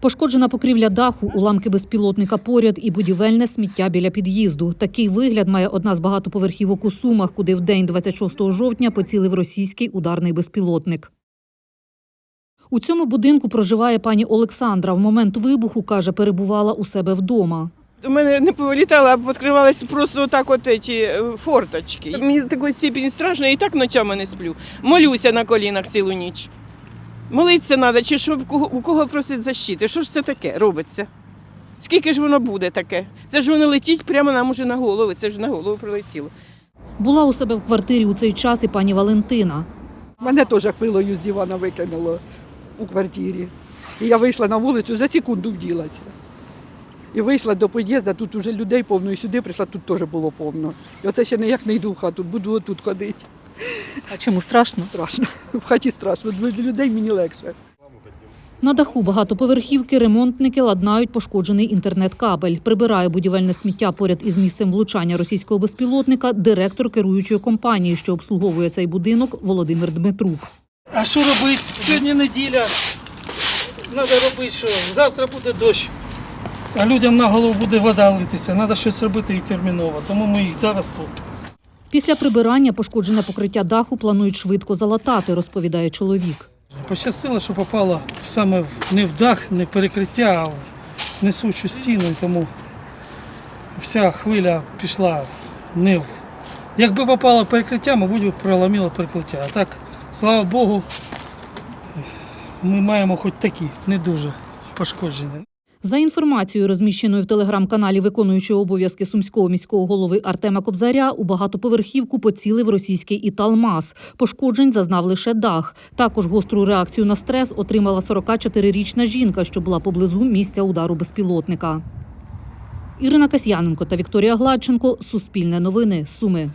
Пошкоджена покрівля даху, уламки безпілотника поряд і будівельне сміття біля під'їзду. Такий вигляд має одна з багатоповерхівок у Сумах, куди в день 26 жовтня поцілив російський ударний безпілотник. У цьому будинку проживає пані Олександра. В момент вибуху, каже, перебувала у себе вдома. У мене не повилітало, а відкривалися просто отак от ці е, форточки. Мені такої степені страшно, і так ночами не сплю. Молюся на колінах цілу ніч. Молитися треба, чи що, у кого- у кого просить защити. Що ж це таке робиться? Скільки ж воно буде таке? Це ж воно летить прямо нам уже на голову, це ж на голову прилетіло. Була у себе в квартирі у цей час і пані Валентина. Мене теж хвилою з дивана викинуло у квартирі. І я вийшла на вулицю, за секунду вділася. І вийшла до під'їзду, тут вже людей повно, і сюди прийшла, тут теж було повно. І оце ще ніяк не йду в хату, буду отут ходити. А чому страшно? Страшно. В хаті страшно. Без людей мені легше. На даху багатоповерхівки ремонтники ладнають пошкоджений інтернет-кабель. Прибирає будівельне сміття поряд із місцем влучання російського безпілотника директор керуючої компанії, що обслуговує цей будинок Володимир Дмитрук. А що робити? Сьогодні неділя. Треба робити, що завтра буде дощ. А людям на голову буде вода литися. Треба щось робити і терміново. Тому ми їх зараз тут. Після прибирання пошкоджене покриття даху планують швидко залатати, розповідає чоловік. Пощастило, що попало саме не в дах, не в перекриття, а в несучу стіну. Тому вся хвиля пішла не в. Якби попало перекриття, мабуть, би проломило перекриття. А так, слава Богу, ми маємо хоч такі, не дуже пошкоджені. За інформацією, розміщеною в телеграм-каналі виконуючого обов'язки сумського міського голови Артема Кобзаря, у багатоповерхівку поцілив російський Італмас. Пошкоджень зазнав лише дах. Також гостру реакцію на стрес отримала 44-річна жінка, що була поблизу місця удару безпілотника. Ірина Касьяненко та Вікторія Гладченко. Суспільне новини. Суми.